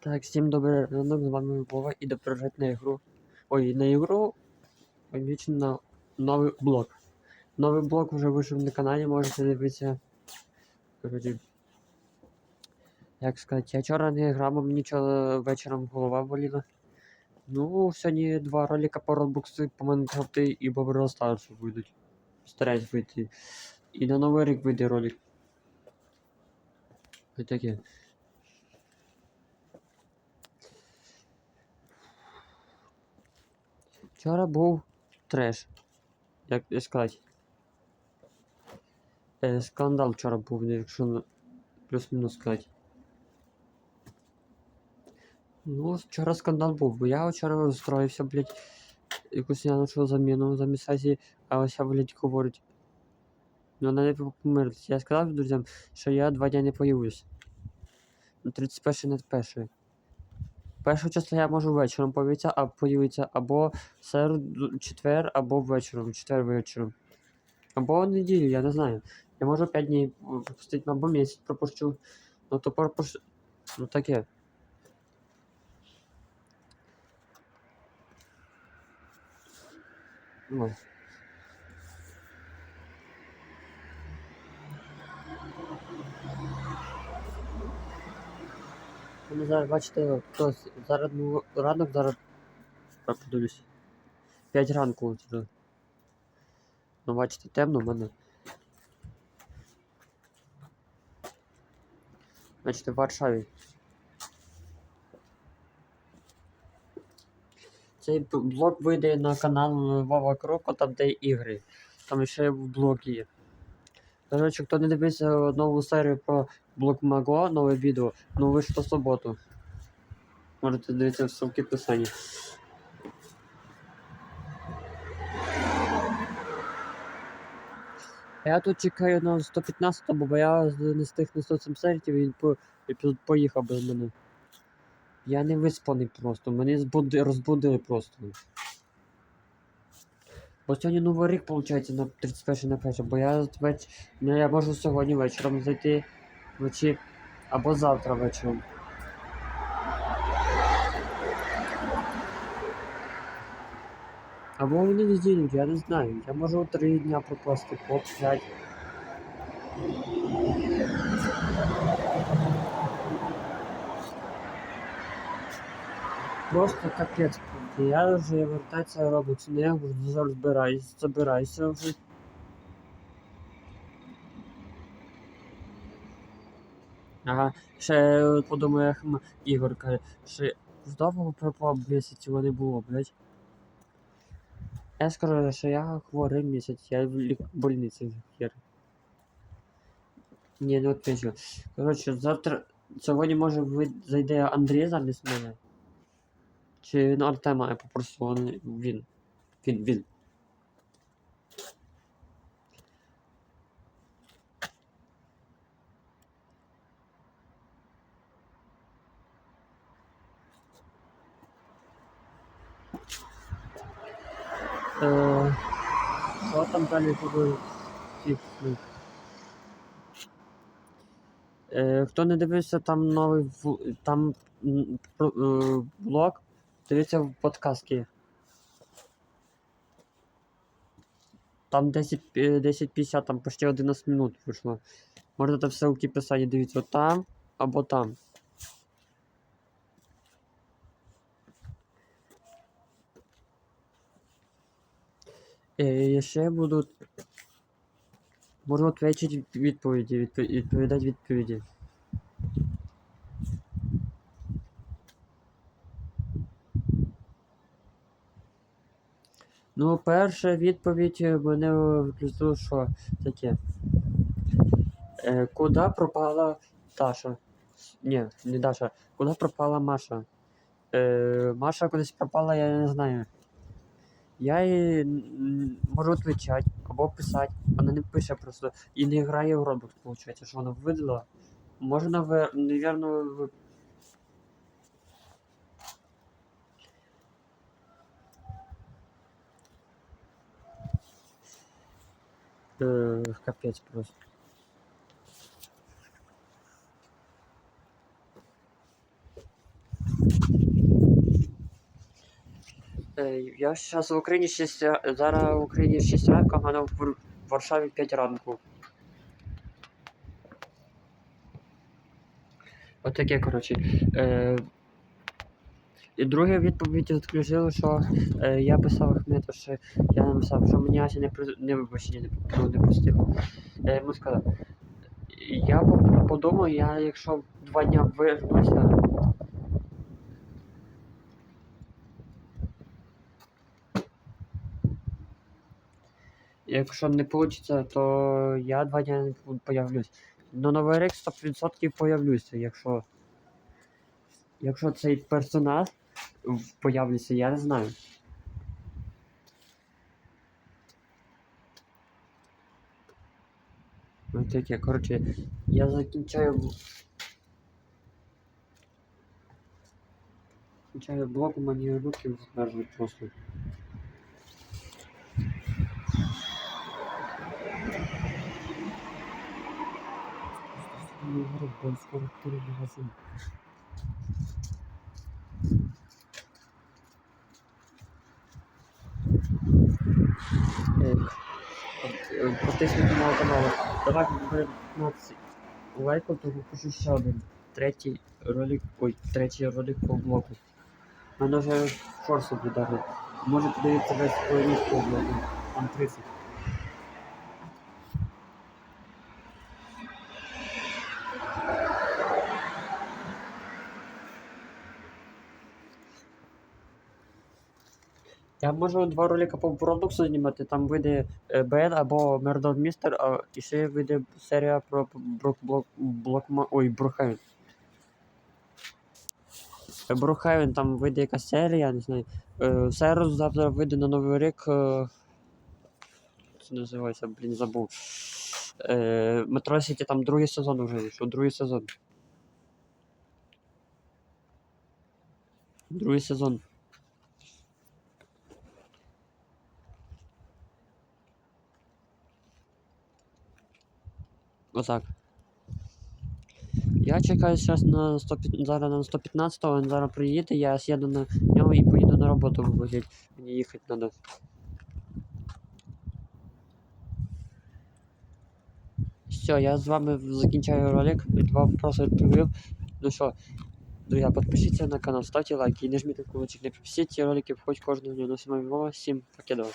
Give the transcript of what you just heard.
Так, всім добрий ранок, з вами Вова і доброжать на ігру. Ой, на ігру. Вічно на новий блок. Новий блок вже вийшов на каналі, можете дивитися. Коротше, Як сказати, я вчора не грав, бо мені вчора вечором голова боліла. Ну, сьогодні два ролика по Roblox, по Майнкрафту і по Brawl Stars вийдуть. Стараюсь вийти. І на Новий рік вийде ролик. Ось таке. Вчора був треш. Як як сказати. Е, скандал вчора був, якщо плюс-мінус сказати. Ну, вчора скандал був, бо я вчора розстроївся, блядь, якусь я знайшов заміну замість сесії, а ось я, блядь, говорить. Ну, вона не помиритися. Я сказав друзям, що я два дні не появлюсь. Ну, 31 не перший. Першого числа я можу вечором появитися, а появитися або середу, четвер, або вечором, четвер вечором. Або неділю, я не знаю. Я можу 5 днів пропустити, або місяць пропущу. Ну то пропущу. Ну таке. Ой. Ну, зараз бачите, хтось зараз ну, ранок зараз я подивлюсь. 5 ранку вже. Ну бачите, темно в мене. Бачите, в Варшаві. Цей блок вийде на канал Вова Кроко, там де ігри. Там ще блок є. Коротше, хто не дивився нову серію про блок Маго, нове відео, ну вийшло в суботу. Можете дивитися в ссылки в описанні. Я тут чекаю на 115, бо я не встиг на 170 він по, поїхав без мене. Я не виспаний просто, мене збуди, розбудили просто. Бо сьогодні новий рік, виходить, на 31 на 1, бо я ну, я можу сьогодні вечором зайти вночі або завтра вечором. Або в неділю, я не знаю. Я можу 3 дня пропасти, по 5. Просто капець. Я вже вертатися робот, не я вже розбираюсь, забираюся вже. Ага, ще подумаю, як м- Ігор каже, що здорово пропав місяць, не було, блядь. Я скажу, що я хворий місяць, я в лік... больниці хер. Ні, не відпишу. Коротше, завтра. Сьогодні може ви... зайде Андрій замість мене. Чи ну, Артема я попросив, він. Він. Він. Е, Що там далі буде? Е, хто не дивився там новий там про- е, блог, дивіться в подкастки. Там 10, е, 10.50, там почти 11 минут вийшло. Можна там ссылки писати, дивіться там або там. Е, ще будуть. Можу відповідати відповіді, відповідати відповіді. Ну, перша відповідь е, мене включило, що таке. Е, куди пропала Даша? Ні, не Даша. Куди пропала Маша? Е, Маша кудись пропала, я не знаю. Я їй можу відповідати або писати. Вона не пише просто і не грає в Roblox, виходить, що вона видала. Можна, ви, навірно, ви... Е, капець просто. Я зараз в Україні 6, зараз в Україні 6 ранку, а в Варшаві 5 ранку. Отаке, коротше. Е, і друга відповідь відключили, що е, я писав Ахмету, що я написав, що мені Ася не, при- не вибачення не, ну, не пустила. Я йому сказав, я подумав, я якщо два дня вернуся, Якщо не вийде, то я два дні не появлюсь. На Новий рік 100% появлюся, якщо. Якщо цей персонаж появиться, я не знаю. Ну таке, коротше, я закінчаю. Закінчаю блок, у мене руки змерзли просто. Скоро три магазин. Е, Протиснути мого каналу. Давай буде 15 лайків, то випишу ще один. Третій ролик, ой, третій ролик по блоку. Мене вже форсу буде. Може подивитися весь плейліст по блоку. Там 30. Я можу два ролика по продуксу знімати, там вийде е, Бен або Мердон Містер, а і ще вийде серія про Брок Блок Блокма. Ой, Брухевен. Е, Брухевен, там вийде якась серія, я не знаю. Е, Серус завтра вийде на Новий рік. Це називається, блін, забув. Метро Сіті там другий сезон вже вийшов, другий сезон. Другий сезон. Отак. Я чекаю зараз на 100, зараз на 115 він зараз приїде, я сяду на нього і поїду на роботу виходить. Мені їхати треба. Все, я з вами закінчаю ролик. Два вопроси відповів. Ну що, друзі, підпишіться на канал, ставте лайки і нажміть колокольчик. Не пропустіть ролики, входь кожного дня. Ну, всім, всім покидав.